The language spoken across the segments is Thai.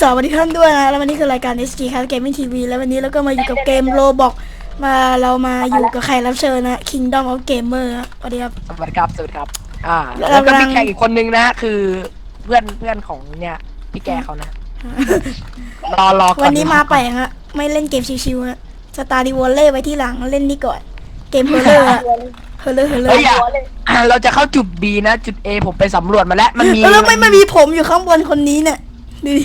สวัสดีท่านด้วยนะแล้ววันนี้คือรายการ SG Card Gaming TV แล้ววันนี้เราก็มาอยู่กับเกมโรบอกมาเรามาอยู่กับใครรับเชิญนะ Kingdom of Gamer ครับสวัสดีครับ สวัสดีครับ สวัสดีครับ อ่า แล้วแล้วก็กำลัมีงแขกอีกคนนึงนะ คือเพื่อนเพื่อนของเนี่ยพี่แกเขานะ รอรอก่อนวันนี้มาแปลกฮะไม่เล่นเกมชิวๆฮะสตาร์ดิวอลเล่ไว้ที่หลังเล่นนี่ก่อน เกมเฮอร์เลอร์เฮอร์เลอร์เฮอร์เลอเฮ้ยร์อย่าเราจะเข้าจุด B นะ จุด A ผมไปสำรวจมาแล้ว มันมีแล้วไม่ไม่มีผมอยู่ข้างบนคนนี้เนี่ยดูดิ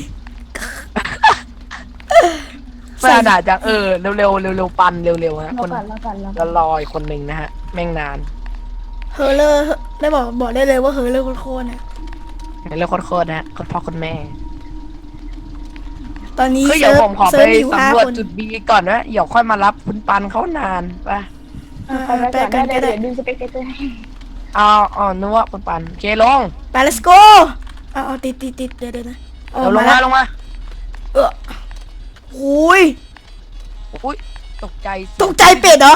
ไม่ขนาดจะเออเร็วเร็วเร็วเร็วๆปันเร็วเร็วๆฮะเราคนก่อนเราก่อนเราก่ก็อนรออีกคนนึงนะฮะ แม่งนานเฮอร์เลอร์ได้บอกบอกได้เลยว่าเฮอร์เลอร์โคตรๆนะเรื่องโคตรๆนะคนพ่อคนแม่ตอนนี้คือเดี๋ยวผมขอเซิไปร์ฟอยู่ห้าสำรวจคนจุด B ก่อนนะเดี๋ยวค่อยมารับคุณปันเขานานปะไปไปไปก่อนกัได้นได้ก็ได้เดี๋ยวดูสเปกเตอร์ให้เอาอ๋อนึกว่าคุณปันโอเคลงไป let's go เอาเอาติดติดติดเดี๋ยวเดี๋ยวนะออเดี๋ยวลมางแล้มาวลงมา เออ หุยอุ้ยตกใจสิตกใจเป็ดเหรอ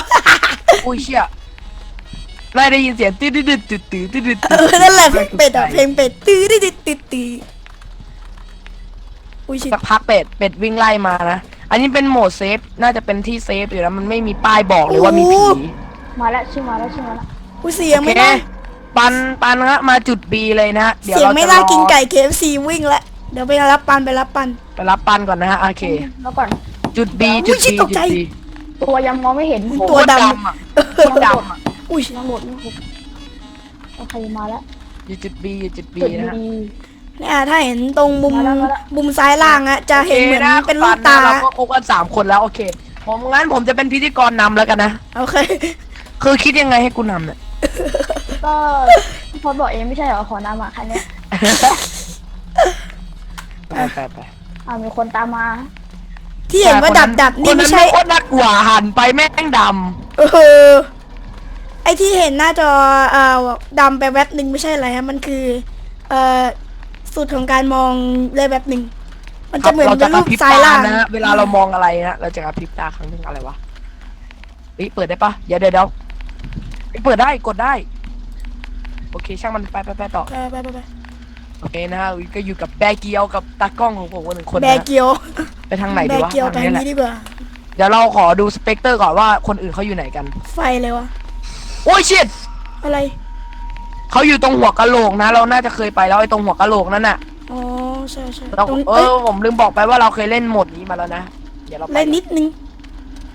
อุ้ยเชี่ยไม่ได้ยินเสียงตืดตืดตืดตืดตืดตืดตืดเออนั่นแหละเพลงเป็ดอะเพลงเป็ดตื้อตื้อตื้อตื้อตื้ออุ้ยชิสักพักเป็ดเป็ดวิ่งไล่มานะ อันนี้เป็นโหมดเซฟน่าจะเป็นที่เซฟอยู่แล้วมันไม่มีป้ายบอกเลยว่ามีผีมาแล้วชื่อมาแล้วชื่อมาแล้วอุ้ยเสียงโอไม่เคน่าปันปันฮะมาจุด B เลยนะฮะเดี๋ยวเสียงเราไม่จะรน่าอกินไก่ KFC วิ่งละ เดี๋ยวไปรับปันไปรับปัน ไปรับปันก่อนนะฮะโอเค แล้วก่อน จุด B อุ๊จุยดชิ B ตกจุใจด B ตัวยังมองไม่เห็นตัวโคตรดำ อะโคตรดำอะอุ้ยยังโหลดไม่ครบโอเคมาแล้วอยู่จุด B อยู่จุด B จุดนะฮะ ดี เนี่ยถ้าเห็นตรงมุมมาแล้วมาแล้ว มุมซ้ายล่างอะจะเห็นเหมือนโคะเป็นลูกปัตานะเราก็ครบกันสามคนแล้วโอเค ผมงั้นผมจะเป็นพิธีกรนำแล้วกันนะ โอเค คือคิดยังไงให้กูนำเนี่ย ก็พี่พอบอกเองไม่ใช่เหรอขอนำอะคันเนี้ย ไปไปไปอ่ามีคนตามมาที่เห็นว่าดับดับนี่ไม่ใช่คนนั้นโคตรน่ากลัวหันไปแม่งดเออไอที่เห็นหน้าจอเอ่อดำไปแวบหนึ่งไม่ใช่อะไรฮะมันคือเอ่อสูตรของการมองเลยแบบหนึ่งมันำจะเหมือนเราเป็จะนกรูระปพริบซ้ายตาล่างนะฮะเวลาเรามองอะไรนะเราจะกระพริบตาครั้งหนึ่งอะไรวะเฮ้ยเปิดได้ปะเดี๋ยวเดี๋ยวเดี๋ยวเฮ้ยเปิดได้กดได้ โอเคช่างมันไปไปไปต่อไปไปไปไป โอเคนะฮะก็อยู่กับแบร์เกียวกับตากล้องของผมคนหนึ่งคนแบนะร์เกียวไปทางไหนแบดีร์วะเกียวไปทางทางนี้แหละนี้ดีกว่าเดี๋ยวเราขอดูสเปกเตอร์ก่อนว่าคนอื่นเขาอยู่ไหนกัน ไฟเลยวะโอ้ยชิดอะไรเขาอยู่ตรงหัวกะโหลกนะ เราน่าจะเคยไปแล้วไอ้ตรงหัวกะโหลกนั่นน่ะอ๋อใช่ใช่เราตรงเอเอ้ยอผมลืมบอกไปว่าเราเคยเล่นโหมดนี้มาแล้วนะเดี๋ยวเราไป เล่นนิดนึง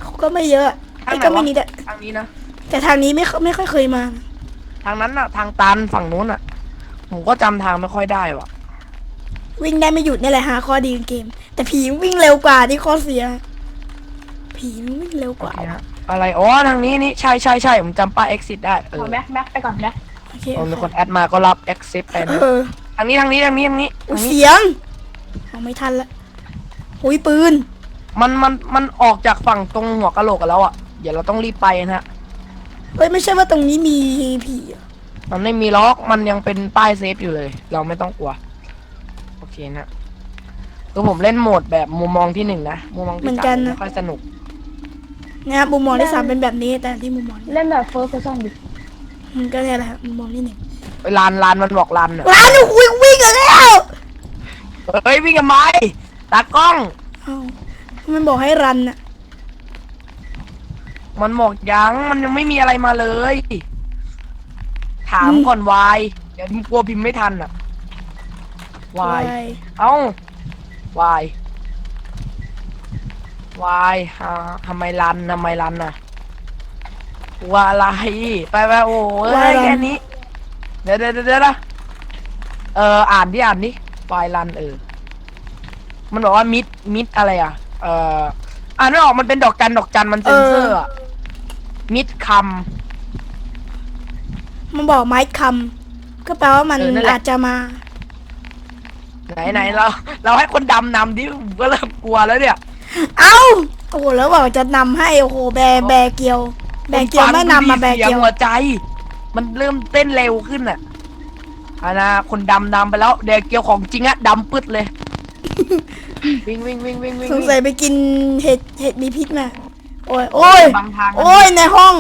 เขาก็ไม่เยอะไอ้ก็ไม่นิดอะทางนี้นะแต่ทางนี้ไม่ค่อยไม่ค่อยเคยมา ทางนั้นน่ะทางตันฝั่งนู้นน่ะ ผมก็จำทางไม่ค่อยได้ว่ะ วิ่งได้ไม่หยุดนี่แหละฮะข้อดีของเกม แต่ผีวิ่งเร็วกว่าที่ข้อเสีย ผีมันวิ่งเร็วกว่าเนี่ยฮะอะไร อ๋อ ทางนี้นี่ ใช่ใช่ใช่ผมจำป้าย exit ได้ เอขออแบ็คแบ็คไปก่อนแบ็คโอเคผมมีคนแอดมาก็รับ exit ไปนะเออทางนี้ทางนี้ทางนี้ทางนี้อุ๊ทายงนี้ เสียงเอาไม่ทันละหุยปืน มันมันมันออกจากฝั่งตรงหัวกะโหลกกันแล้วอะ เดี๋ยวเราต้องรีบไปนะฮะ เฮ้ยไม่ใช่ว่าตรงนี้มีผีอะ มันไม่มีล็อกมันยังเป็นป้ายเซฟอยู่เลย เราไม่ต้องกลัว โอเคนะคือผมเล่นโหมดแบบมุมมองที่หนึ่งนะมุมมองที่สามไม่ค่อยสนุก นะครับมุมมองที่สามเป็นแบบนี้แต่ที่มุมมองเล่นแบบเฟิร์สเพอร์ซอนดิมันก็เนี่ยแหละมุมมองที่หนึ่งเวลานลานมันบอกลานอะร้านวิ่งวิ่งกันแล้วเฮ้ยวิ่งกันไหมตากล้อง เอ้ามันบอกให้รันอะมันบอกยังมันยังไม่มีอะไรมาเลย ถามก่อนวาย เดี๋ยวกลัวพิมพ์ไม่ทันอะวายไปเอ้าวายวายฮะทำไมรันทำไมรันน่ะว่าอะไรไปไปโอ้ยแค่นี้ เดี๋ยวเดี๋ยวเดี๋ยวเดี๋ยวนะเอออ่านดิอ่านดิวายรันเออ มันบอกว่ามิดมิดอะไรอะ เอออ่านไม่ออกมันเป็นดอกจันดอกจันมันเซนเซอร์อะมิดค มันบอกไม้คำก็แปลว่ามันเออนั่นแหละ อาจจะมาำไหนไหนเรา เราให้คนดำนำดิผมก็เริ่มกลัวแล้วเนี่ยเอ้าโอ้โหแล้วบอกจะนำให้โอ้โหแบร์แบร์เกียว แบร์เกียวไม่นำมาแบร์สีงเกียวหัวใจ มันเริ่มเต้นเร็วขึ้นอะอานะคนดำนำไปแล้วเดเกียวของจริงอะดำปึ๊ดเลย วิ่งวิ่งวิ่งวิ่งวิ่งสงสัยไปกินเห็ดเห็ดมีพิษมาโอ้ยโอ้ยบางทางมันโอ้ยในห้อง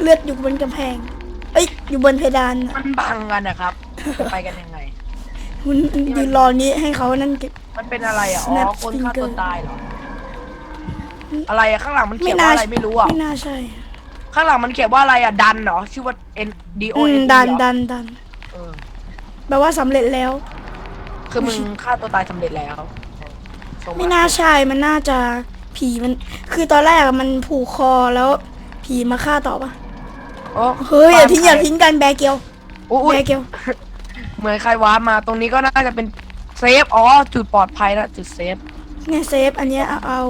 เลือดอยู่บนกำแพง เอ้ยอยู่บนเพดานน่ะมันบังกันนะครับจะไปกันยังไง คุณยืนรอนี้ให้เขานั่นเก็บ มันเป็นอะไรอะ อ๋อ Snap คนฆ่าตัว finger ตายเหรอ อะไรอะข้างหลังมันเขีไม่ยนน่าว่าอะไรไม่รู้อะ ไม่น่าใช่ข้างหลังมันเขียนว่าอะไรอะ ดันเหรอ ชื่อว่า N D O อืม N ดันดันดันเออแปลว่าสำเร็จแล้ว คือมึงฆ่าตัวตายสำเร็จแล้วส่งไม่น่าใช่มันน่าจะผีมัน คือตอนแรกอะมันผูกคอแล้ว ผีมาฆ่าต่อปะ โอ้เฮ้ยอย่าบ้นทิ้งใครอย่าทิ้งกันแบร์เกียวอุ๊ยอุ๊แบยร์เกียวเหมือนใครว้าร์ปมาตรงนี้ก็น่าจะเป็นเซฟอ๋อจุดปลอดภัยแล้วจุดเซฟเนี่ยเซฟอันเนี้ยเอาเอา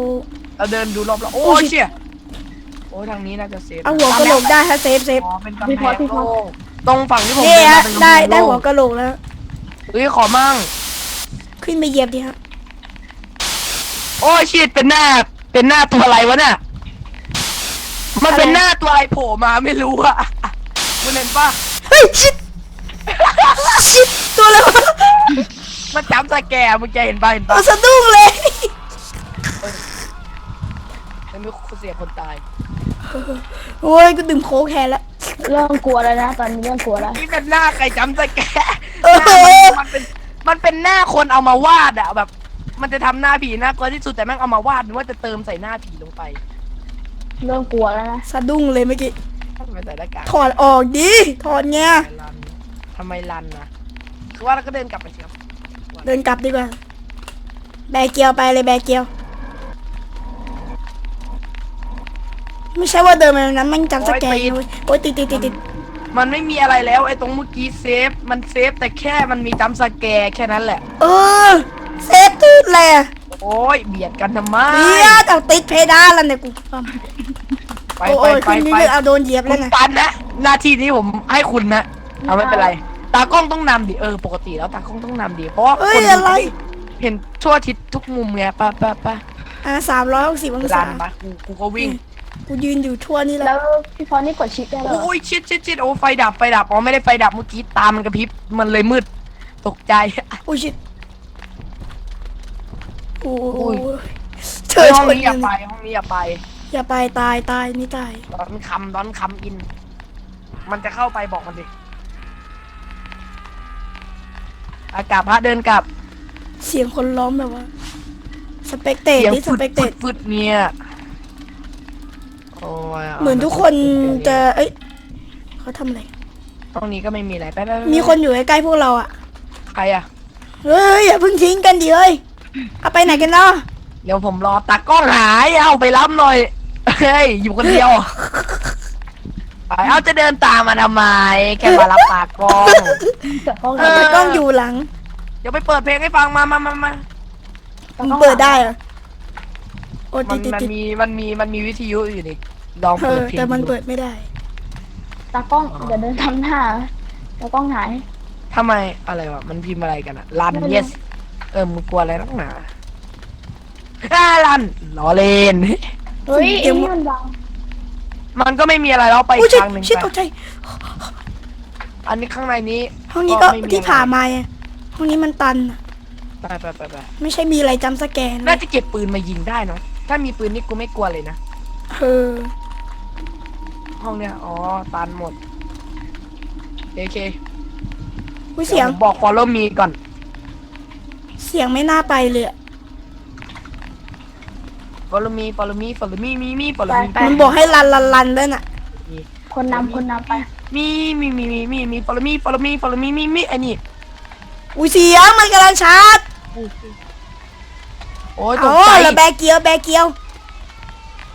เราเดินดูรอบแล้วโอ้โอ้ยยเชี่ยโอ้ยทางนี้น่าจะเซฟเอาหัวกะโหลกได้ถ้าเซฟเซฟอ๋อเป็นกำแพงโล่งตรงฝั่งที่ผมเนี่เดินยมาเป็นกำแพได้งได้โล่หัวงกะโหลกแล้วเฮ้ยขอมั่งขึ้นไปเหยียบดิฮะโอ้ยชิดเป็นหน้าเป็นหน้าตัวอะไรวะเนี่ย มันเป็นหน้าตัวอะไรโผล่มาไม่รู้อะมึงเห็นปะเฮ้ยชิดชิดตัวอะไรวะมันจำสแกร์มึงจะเห็นปะเห็นปะเอาสะดุ้งเลย มันมีคนเสียคนตายโอ้ยกูดื่มโค้กแทนละ เริ่มกลัวแล้วนะ ตอนนี้เริ่มกลัวแล้ว นี่เป็นหน้าใครจำสแกร์เออ หน้ามันมันเป็นมันเป็นหน้าคนเอามาวาดอะแบบ มันจะทำหน้าผีน่ากลัวที่สุดแต่แม่งเอามาวาดนึกว่าจะเติมใส่หน้าผีลงไป เริ่มกลัวแล้วนะสะดุ้งเลยเมื่อกี้ทำไมใส่หน้ากากถอดออกดิถอดเงี้ยทำไมรันทำไมรันนะคือว่าเราก็เดินกลับไปเชียวเดินกลับดีกว่า แบร์เกียวไปเลยแบร์เกียว ไม่ใช่ว่าเดินมานั้นมันจำสแกนนะเว้ยโอ้ยติดติดติดติดมันไม่มีอะไรแล้วไอ้ตรงเมื่อกี้เซฟ มันเซฟแต่แค่มันมีจำสแกร์แค่นั้นแหละ เออ เซฟตืดเลยอะ โอ้ยเบียดกันทำไมเบียดเอาติดเพดานแล้วเนี่ยกูไปโอ้ไปยไปขึ้นไปเรื่อยๆเอาโดนเหยียบคุแล้วณนะปันนะหน้าที่นี้ผมให้คุณนะเอาไม่เป็นไร ตากล้องต้องนำดิเออปกติแล้วตากล้องต้องนำดิเพราะว่าเอ้คยนอะไรเห็นทั่วทิศทุกมุมไงไปะปะปะอ่าสามร้อยหกสิบองรัศานปะกูกูก็วิ่งกูยืนอยู่ทั่วนี่แหแล้ละวพี่พอนี่กดชิปได้เหรอโอ้ยชิดชิดชิดโอ้ไฟดับไฟดับอ๋อไม่ได้ไฟดับเมื่อกี้ตามันกระพริบมันเลยมืด ตกใจ โอ้ยชิต โอ้อุ้ยยเธเฮ้อยห้องชนนี้อย่ากันไปห้องนี้อย่าไปอย่าไปตายตายนี่ตายร้อนคำร้อนคำอิน มันจะเข้าไปบอกมันดิอากาศพระเดินกลับเสียงคนร้องแบบว่า สเปกเตตเสียงนี่สฟึดเปกเตฟึตดฟึดเนี่ยโอ้ยเหมือนทุกคนจะเอ้ยเขาทำอะไรตรงนี้ก็ไม่มีอะไรไปไปไปมีคนอยู่ใกล้ๆพวกเราอะใครอะเฮ้ยอย่าเพิ่งทิ้งกันดิเฮ้ย เอาไปไหนกันเนาะเดี๋ยวผมรอตากล้องหายเอาไปรับหน่อยเฮ้ยอยู่คนเดียวไปเอาจะเดินตามมาทำไมแค่มารับตากล้องเกิดห้องเอแต่กล้องอยู่หลัง เดี๋ยวไปเปิดเพลงให้ฟังมามามามามึงเปิดได้เหรอโอ้มัตินดติดมันติดมีมันมีมันมีวิทยุอยู่นี่ลองเอเปิอดเพลงแต่มันดูเปิดไม่ได้ ตากล้องเดี๋ยวเดินทำหน้าตากล้องหาย ทำไมอะไรวะมันพิมพ์อะไรกันอะรัน ไม่รู้ yes เออมึงกลัวอะไรนักหนาอ่ารันล้อเล่น เฮ้ยไอ้นี่มันบังมันก็ไม่มีอะไรแล้วไปโอ้อียกชิทางหนึ่งชิตไปตกใจอันนี้ข้างในนี้ห้องนี้ก็ไม่มีที่อะไรผ่ามาไงห้องนี้มันตันอะไปไปไปไปไม่ใช่มีอะไรจำสแกนน่าจะเก็บปืนมายิงได้เนาะถ้ามีปืนนี่กูไม่กลัวเลยนะ เออห้องเนี้ย อ๋อ ตันหมด โอเคอุ้ยเสียง ดี๋วผมบอก follow me ก่อน เสียงไม่น่าไปเลยอะ follow me follow me follow me มีมี follow me มันบอกให้รันรันรันด้วยน่ะ คนนำคนนำไป มีมีมีมีมีมี follow me follow me follow me มีมีไอ้นี่อุ้ยเสียงมันกำลังชาร์จโอ้ยตเอากใจแล้วแบกเกียวแบกเกียว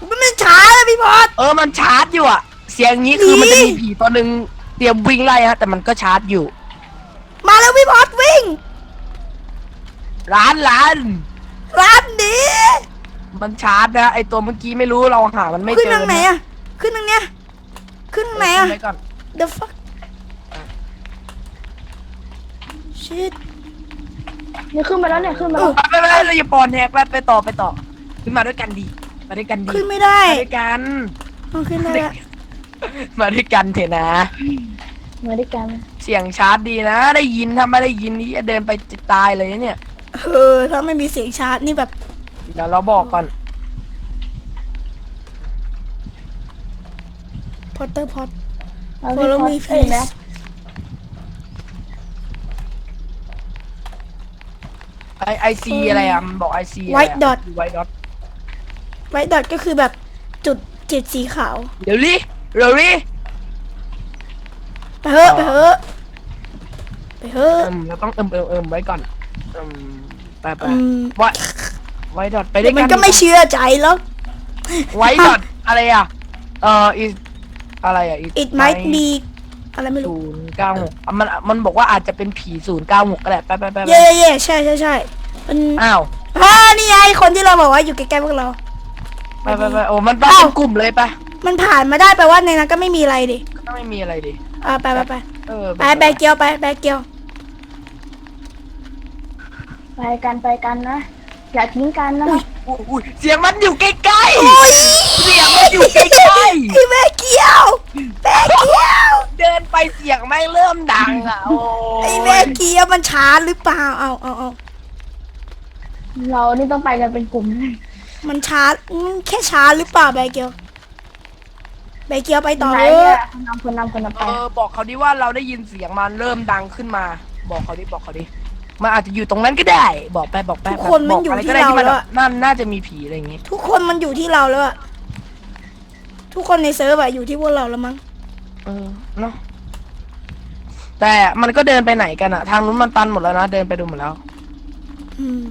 มันชาร์จแล้วพี่พอด เออมันชาร์จอยู่อะเสียงนี้คือหนีมันจะมีผีตัวหนึ่งเตรียมวิ่งไล่ฮะแต่มันก็ชาร์จอยู่ มาแล้วพี่พอดวิ่ง ร้านร้านร้านหนี้มันชาร์จนะไอตัวเมื่อกี้ไม่รู้เราหามันไม่ขึ้นเจอทางไหนอะขึ้นทางเนี้ยขึ้นทางไหนอะเดี๋ยวก่อน the fuck shit นี่ขึ้นมาแล้วเนี่ยขึ้นมาแล้วไปไปไปเราอย่าปอนแฮกไปไปต่อไปต่อ ขึ้นมาด้วยกันดี มาด้วยกันดีขึ้นไม่ได้มาด้วยกันมันขึ้นได้ละมาด้วยกันเถอะนะ มาด้วยกัน เสียงชาร์จดีนะ ได้ยินถ้าไม่ได้ยินนี่เดินไปจะตายเลยนะเนี่ย เออถ้าไม่มีเสียงชาร์จนี่แบบเดี๋ยวเราบอกก่อนพอตเตอร์พอตแล้ว Follow me เอ้ย please นะไอไอซีอะไรอะมันบอกไอซี White dot ไวดอทไว้ดอทก็คือแบบจุดจิตสีขาว เดี๋ยวรีเดี๋ยวรีไปเถอะไปเถอะไปเถอะ เอิมเราต้องเอิมเอิมเอิมไว้ก่อนเอิม ไปไปอืม ไวไวดอทไปด้วยมักันนก็ไม่เชื่อใจแล้ว ไวดอทอะไรอะ เอ่ออีอะไรอะ it might be อะไรไม่รู้ ศูนย์เก้าหกมันมันบอกว่าอาจจะเป็นผีศูนย์เก้าหกก็ได้ไปไปไปไปเย่เย่ใช่ใช่ใช่มันอ้าวอ่านี่ไงคนที่เราบอกว่าอยู่ใกล้ๆพวกเรา ไปไปไปโอ้มันต้องอ้าวเป็นกลุ่มเลยไปมันผ่านมาได้แปลว่าในนั้นก็ไม่มีอะไรดิก็ไม่มีอะไรดิอ่าไปไปไปเออไปแบกเกียวไปแบกเกียว ไปกันไปกันนะ อย่าทิ้งกันนะอุ้ยอุ้ยเสียงมันอยู่ใกล้ๆเสียงมันอยู่ใกล้ไอ้แบกเกียวแบกเกียวๆเดินไปเสียงไม่งเริ่มดังอะโอ้ไอ้แบกเกียวมันช้าหรือเปล่าเอาเอาเอาเรานี่ต้องไปกันเป็นกลุ่มมันช้าอืมแค่ช้าหรือเปล่าแบกเกียวแบกเกียวไปต่อไหนเถเนี่อะยคนนำคนนำคนนำไปเออบอกเขาดิว่าเราได้ยินเสียงมันเริ่มดังขึ้นมา บอกเขาดิบอกเขาดิ มันอาจจะอยู่ตรงนั้นก็ได้ บอกไปบอกไปทุกคนมันอยู่บกะไรที่ก็ได้เราที่มันแล้วอะนั่นน่าจะมีผีอะไรอย่างงี้ ทุกคนมันอยู่ที่เราแล้วอะทุกคนในเซิร์ฟอะอยู่ที่พวกเราแล้วมั้งเออเนาะแต่มันก็เดินไปไหนกันอะทางนู้นมันตันหมดแล้วนะเดินไปดูหมดแล้ว อืม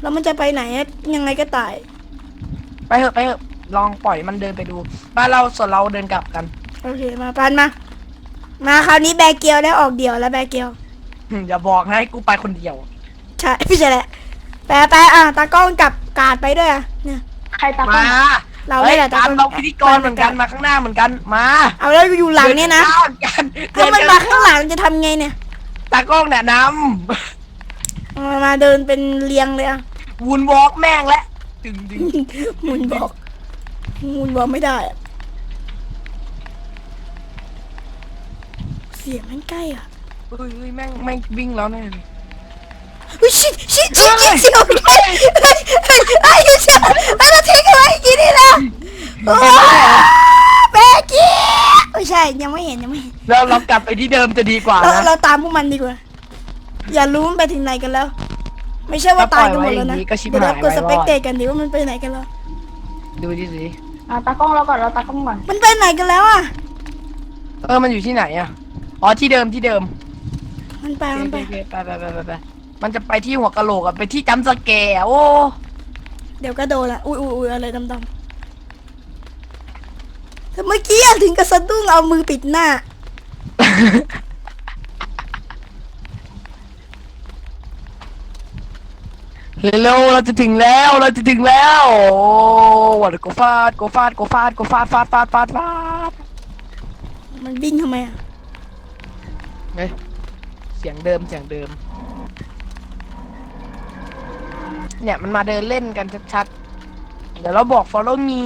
แล้วมันจะไปไหนอะยังไงก็ตาย ไปเถอะไปเถอะลองปล่อยมันเดินไปดูบ้านเราส่วนเราเดินกลับกัน โอเคมาปันมา มาคราวนี้แบกเกียวได้ออกเดี่ยวแล้วแบกเกียว อย่าบอกให้กูไปคนเดียว ใช่ไม่ใช่แหละไปไปอะตากล้องกับกาดไปด้วยอะเนี่ยใครตากล้มาองเราฮ้ไม่ยแหละตามตากล้องเราพิธีกรเหมือนกันมาข้างหน้าเหมือนกันมา เอาแล้วอยู่หลังเนี่ยนะดิข้างกันถ้ามันมาข้างหลังจะทำไงเนี่ยตากล้องเนี่ยนมามาเดินเป็นเรียงเลยอะำวูนวอล์กแม่งและดึงดึงมุนบอกมุนบอกไม่ได้อะเสียงมันใกล้อะ เฮ้ยเฮ้ยแม่งแม่งวิ่งแล้วแน่เลย อุ้ยชิดชิดชิดชิดเสียวเฮ้ยเฮ้ยเฮ้ยเฮ้ยเสียวแล้วเราทิ้งเอาไว้อย่างนี้นี่นะโอ้แบกเกียไม่ใช่ยังไม่เห็นยังไม่เห็นเราเรากลับไปที่เดิมจะดีกว่าเรานะเราตามพวกมันดีกว่า อย่ารู้มันไปถึงไหนกันแล้ว ไม่ใช่ว่าตายกันหมดแล้วนะถ้าปล่อยไว้อย่างนี้ก็ชิบเดี๋ยวเราหายกดสเปกไว้รอดเตกันดีว่ามันไปไหนกันแล้วดูดิสิอะตากล้องเราก่อนเราตากล้องก่อนมันไปไหนกันแล้วอะเออมันอยู่ที่ไหนอะอ๋อที่เดิมที่เดิม มันไป โอมันเคไปโอเคไปไปไปไปไปมันจะไปที่หัวกะโหลกอะไปที่จัมป์สแกร์โอ้เดี๋ยวก็โดนละ อุ้ยอุ้ยอุ้ยอะไรดำดำแต่เมื่อกี้อะถึงกับสะดุ้งเอามือปิดหน้า เร็วๆเราจะถึงแล้วเราจะถึงแล้วโอ้วัดกูฟาดกูฟาดกูฟาดกูฟาดฟาดฟาดฟาดฟาดมันวิ่งทำไมอะเฮ้ยเสียงเดิมเสียงเดิม เนี่ยมันมาเดินเล่นกันชัดๆ เดี๋ยวเราบอก follow me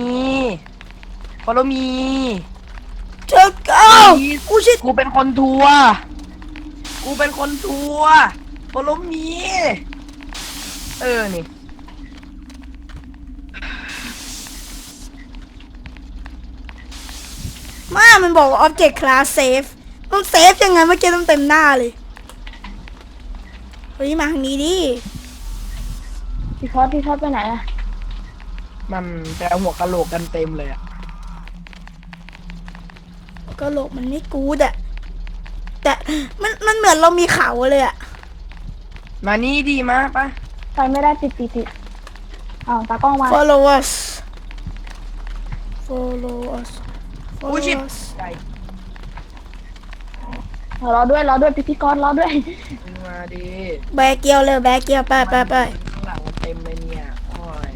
follow me เจอเอ้ากูชิดกูเป็นคนทัวร์กูเป็นคนทัวร์ follow me เออ นี่มามันบอกว่า object class save ต้องเซฟยังไงเมื่อกี้ต้องเต็มหน้าเลย เฮ้ยมาทางนี้ดิพี่ทอดพี่ทอดไปไหนอะมันจะเอาหัวกะโหลกกันเต็มเลยอะก็โหลกมันไม่กูดอะแต่มันมันเหมือนเรามีเขาเลยอะมานี่ดีมาปะไปไม่ได้ติดติดติดอ้าวตากล้องมา follow us follow us อู้ชิ follow บ us ใจ รอด้วยรอด้วยพิธีกรรอด้วยมาดิแบกเกียวเลยแบกเกียวไปไปไปข้างหลังมันเต็มเลยเนี่ยโอ้ย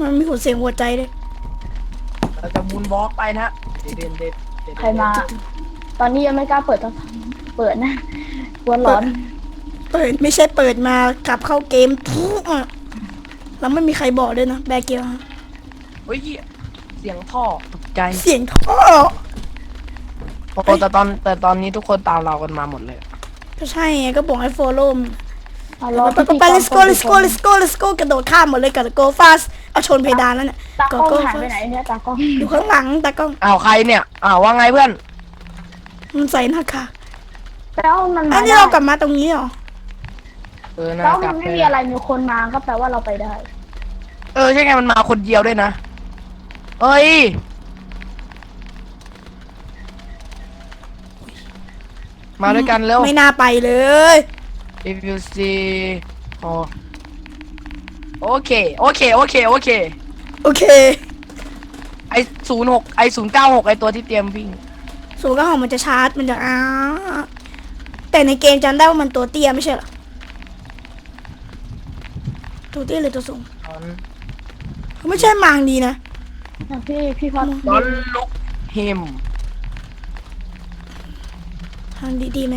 มันมีหัวเสียงหัวใจด้วยเราจะมูนบล็อกไปนะเด่นเด่นเด่นใครมา ตอนนี้ยังไม่กล้าเปิดต้องเปิดนะกลัวร้อน เปิดไม่ใช่เปิดมากลับเข้าเกมทุกอะ แล้วไม่มีใครบอกด้วยนะแบกเกียวฮะเฮ้ยเหี้ยเสียงท่อตกใจเสียงท่อโอ้แต่ตอนแต่ตอนนี้ทุกคนตามเรากันมาหมดเลย ก็ใช่ไงก็บอกให้ follow อะรอไปพิไปธีไปกร let's go let's go let's go let's go กระโดดข้ามหมดเลยกระโดด go fast เอาชนเพดานแล้วเนี่ยตากล้องหายไปไหนเนี่ยตากล้องอยู่ข้างหลังตากล้องอ้าวใครเนี่ยอ้าวว่าไงเพื่อนมันใส่หน้ากากแล้วมันอัมานนี้ได้เรากลับมาตรงนี้เหรอ เออแล้น่าวกลัมับนไปไม่มีอะไรมีคนมาก็แปลว่าเราไปได้ เออใช่ไงมันมาคนเดียวด้วยนะเอ้ยมาด้วยกันเร็ว ไม่น่าไปเลย if you see อ๋อโอเค โอเค โอเค โอเค โอเคไอศูนย์หกไอศูนย์เก้าหกไอตัวที่เตรียมวิ่ง สูงก็ของมันจะชาร์จมันจะอ้าแต่ในเกมจำได้ว่ามันตัวเตี้ยไม่ใช่เหรอ ตัวเตี้ยหรือตัวสูงไม่ใช่มางดีนะพี่พี่พอดดอนลุกเฮมทางดีๆไหม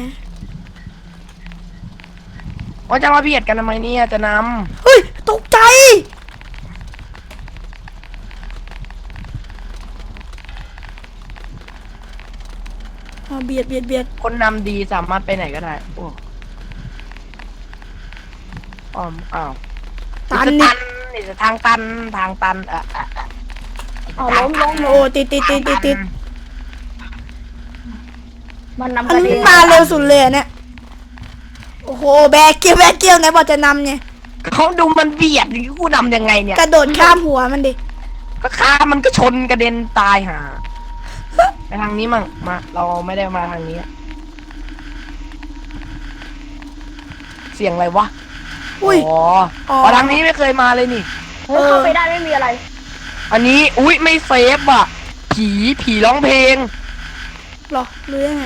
ว่าจะมาเบียดกันทำไมเนี่ยจะนำเฮ้ยตกใจเบียดเบียดเบียดคนนำดีสามารถไปไหนก็ได้ โอ้อ้อมอ้าว ตันนี่ นี่จะทางตันทางตันอะอะอะเอาล้มล้มล้โอ้มติดติดติดติดติดมันนำอักันนนี้เองมาเร็วสุดเลยอะเนี่ย โอ้โห แบกเกียวแบกเกียวไงบอกจะนำไงเขาดูมันเบียดนี่กูนำยังไงเนี่ยกระโดดข้ามหัวมันดิ ก็ข้ามมันก็ชนกระเด็นตายห่าไปทางนี้มั่งมา เราไม่ได้มาทางนี้ เสียงอะไรวะ อุ้ยอ๋ออ๋ออ๋อทางนี้ไม่เคยมาเลยนี่เฮ้ยเข้าไปได้ไม่มีอะไร อันนี้อุ้ยไม่เซฟอะ ผีผีร้องเพลง หรอหรือยังไง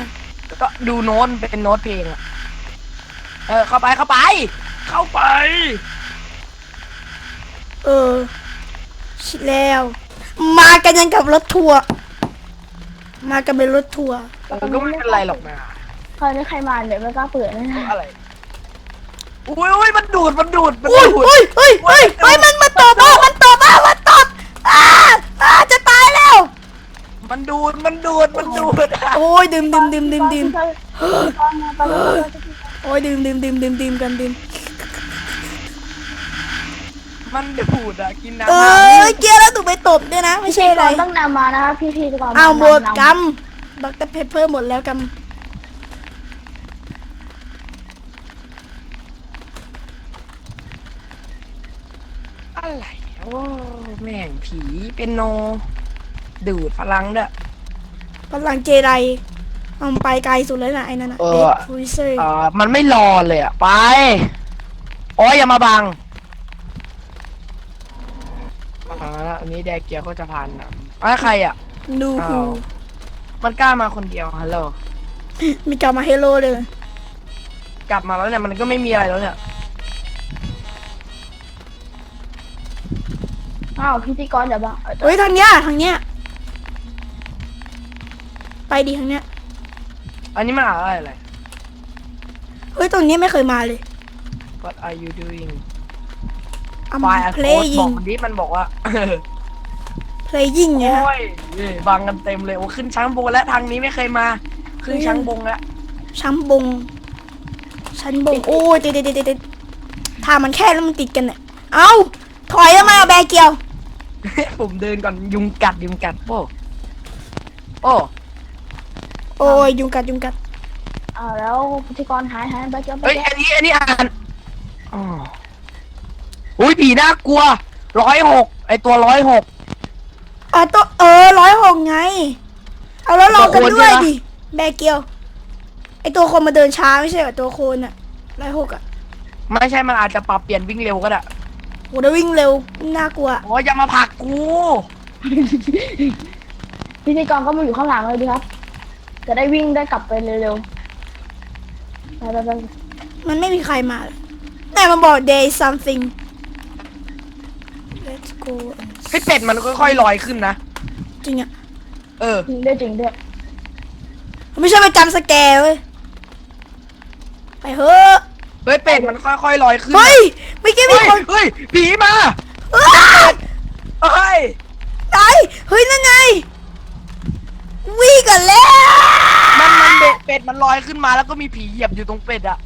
ก็ดูโน้ตเป็นโน้ตเพลงอะเออเข้าไปเข้าไป เข้าไป เออชิแล้ว มากันยังกับรถทัวร์มากันเป็นรถทัวร์เออก็ไม่เป็นไรหรอกนะคราวนี้ใครมาเดี๋ยวไม่กล้าเปิดนะอะไร อุ้ยอุ้ยมันดูดมันดูดมันอุ้ยดูดอุ้ยอุ้ยอุ้ยอุ้ยมันมันตบอะมันตบอะมันตบอ่าอ่าจะตายแล้ว มันดูดมันดูดมันดูดอะโอ้ยดื่มดื่มดื่มดื่มดื่มไปไปไปไปโอ้ยดื่มดื่มดื่มดื่มดื่มกันดื่มมันดูดอะกินน้ำเอน้อเกียร์แล้วถูกไปตบด้วยนะ ไม่ใช่อะไรก่อนต้องนำมานะคะพี่พี่ก่อนเอาหมดนำกำบักแต่เพเปอร์หมดแล้วกำ อะไรโอ้แม่งผีเป็นโน ดูดพลังด้วยำพลังเจไดเอาไปไกลสุดแล้วนะไอ้นั่นนะเออเอ็กซ์ฟรีเซอร์อ่ามันไม่รอเลยอะไปโอ้ยอย่ามาบังอ่าแล้วอันนี้แดกเกียร์ก็จะผ่านนะไอ้ยใครอะดูอ้าฮูวมันกล้ามาคนเดียวฮัลโหลมีกลับมาเฮโลเลย กลับมาแล้วเนี่ยมันก็ไม่มีอะไรแล้วเนี่ย อ้าวพิธีกรเดี๋ยวบ้างเฮ้ยทางเนี้ยทางเนี้ย ไปดีทางเนี้ย อันนี้มันอะไรอะไร เฮ้ยตรงนี้ไม่เคยมาเลย What are you doing อัไฟมล์เพลโค้ดยิบอกงมันดิมันบอกว่าเพลยิงไงฮะโอ้ยนี่บังกันเต็มเลยโอ้ขึ้นช้างบงแล้วทางนี้ไม่เคยมา ขึ้นช้างบงแล้วชั้นบง ชั้นบง โอ้ยติดติดติดติดถ้ามันแค่แล้วมันติดกันเนี่ย เอ้า ถอยออกมาเอาแบร์เกียว ผมเดินก่อนยุงกัดยุงกัดโอ้โอ้โอ้ยยุงกัดยุงกัดอ้าวแล้วพิธีกรหายหายไปเจ้าไปเฮ้ยเจ้าอันนี้อันนี้อ่านอ๋ออุ้ยผีน่ากลัวร้อยหกไอตัวร้อยหกอะตัวเออร้อยหกไง เอาแล้วรอกันตัวโคนด้วยใช่ปะดิแบร์เกียว ไอตัวคนมาเดินช้าไม่ใช่เหรอตัวโคนอะร้อยหกอะไม่ใช่มันอาจจะปรับเปลี่ยนวิ่งเร็วก็ได้ โหเดี๋ยววิ่งเร็วน่ากลัวโอ้ยอย่ามาผลักกูพิธีกรก็มาอยู่ข้างหลังเลยดีครับ จะได้วิ่งได้กลับไปเร็วๆไปไปไปมันไม่มีใครมาเลยแต่มันบอก there is something let's go ให้เป็ดมันค่อยๆลอยขึ้นนะ จริงอะเออ จริงด้วยจริงด้วยไม่ใช่ไปจำสแกร์เว้ยไปเฮ้อะ เฮ้ยเป็ดมันค่อยๆลอยขึ้นเฮ้ยไม่อกี้มีเฮ้ยคนเฮ้ยผีมาอ้าเฮ้ยไหนเฮ้ยนั่นไงวิ่งกันแล้วมันมันเบ็ดเป็ดมันลอยขึ้นมาแล้วก็มีผีเหยียบอยู่ตรงเป็ดอะ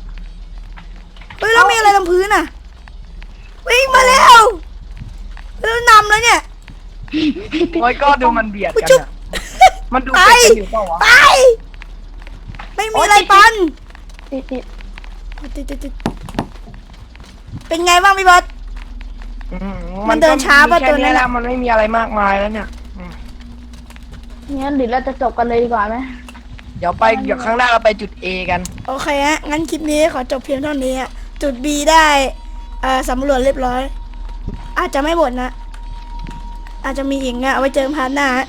เฮ้ยแล้วมีอะไรตรงพื้นอะวิ่งมาแล้วเแล้วนำแล้วเนี่ยโอ้ยก็ดูมันเบียดกันจุ๊บอะมันดูไปเบียดกันอยู่เปล่าวะไปไม่มีอะไรปันติดติดติดติดติด เป็นไงบ้างพี่บอส อืมันเดินช้าป่ะแค่ตัวนั้นแล้อะมันไม่มีอะไรมากมายแล้วเนี่ยอืมงั้นเดี๋ยวเราจะจบกันเลยดีกว่าไหมเดี๋ยวไปเดี๋ยวข้างหน้าเราไปจุด A กัน โอเคฮะ งั้นคลิปนี้ขอจบเพียงเท่านี้ฮะจุด B ได้เอ่อสำรวจเรียบร้อย อาจจะไม่หมดนะ อาจจะมีอีกนะเอาไว้เจอกันพาร์ทหน้าฮะ